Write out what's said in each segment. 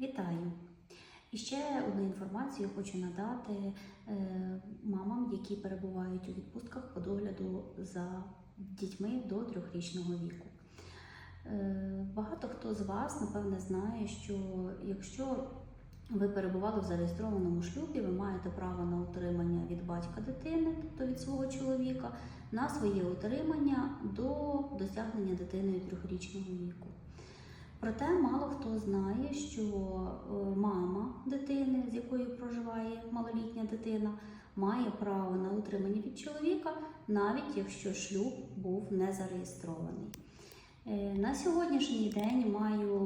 Вітаю! І ще одну інформацію хочу надати е, мамам, які перебувають у відпустках по догляду за дітьми до трьохрічного віку. Е, Багато хто з вас, напевне, знає, що якщо ви перебували в зареєстрованому шлюбі, ви маєте право на утримання від батька дитини, тобто від свого чоловіка, на своє утримання до досягнення дитиною трьохрічного віку. Проте мало хто знає, що е, мама дитини, з якою проживає малолітня дитина, має право на утримання від чоловіка, навіть якщо шлюб був не зареєстрований. Е, На сьогоднішній день маю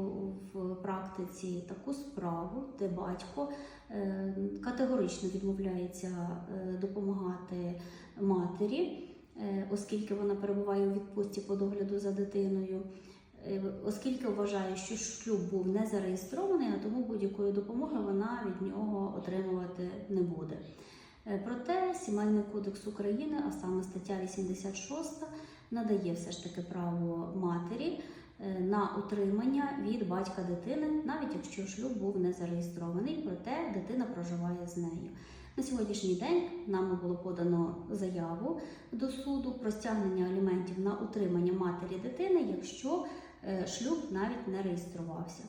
в практиці таку справу, де батько е, категорично відмовляється допомагати матері, оскільки вона перебуває у відпустці по догляду за дитиною. Е, Оскільки вважає, що шлюб був не зареєстрований, а тому будь-якої допомоги вона від нього отримувати не буде. Е, Проте Сімейний кодекс України, а саме стаття 86, надає все ж таки право матері е, на утримання від батька дитини, навіть якщо шлюб був не зареєстрований, проте дитина проживає з нею. На сьогоднішній день нами було подано заяву до суду про стягнення аліментів на утримання матері дитини, якщо шлюб навіть не реєструвався.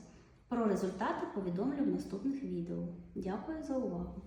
Про результати повідомлю в наступних відео. Дякую за увагу!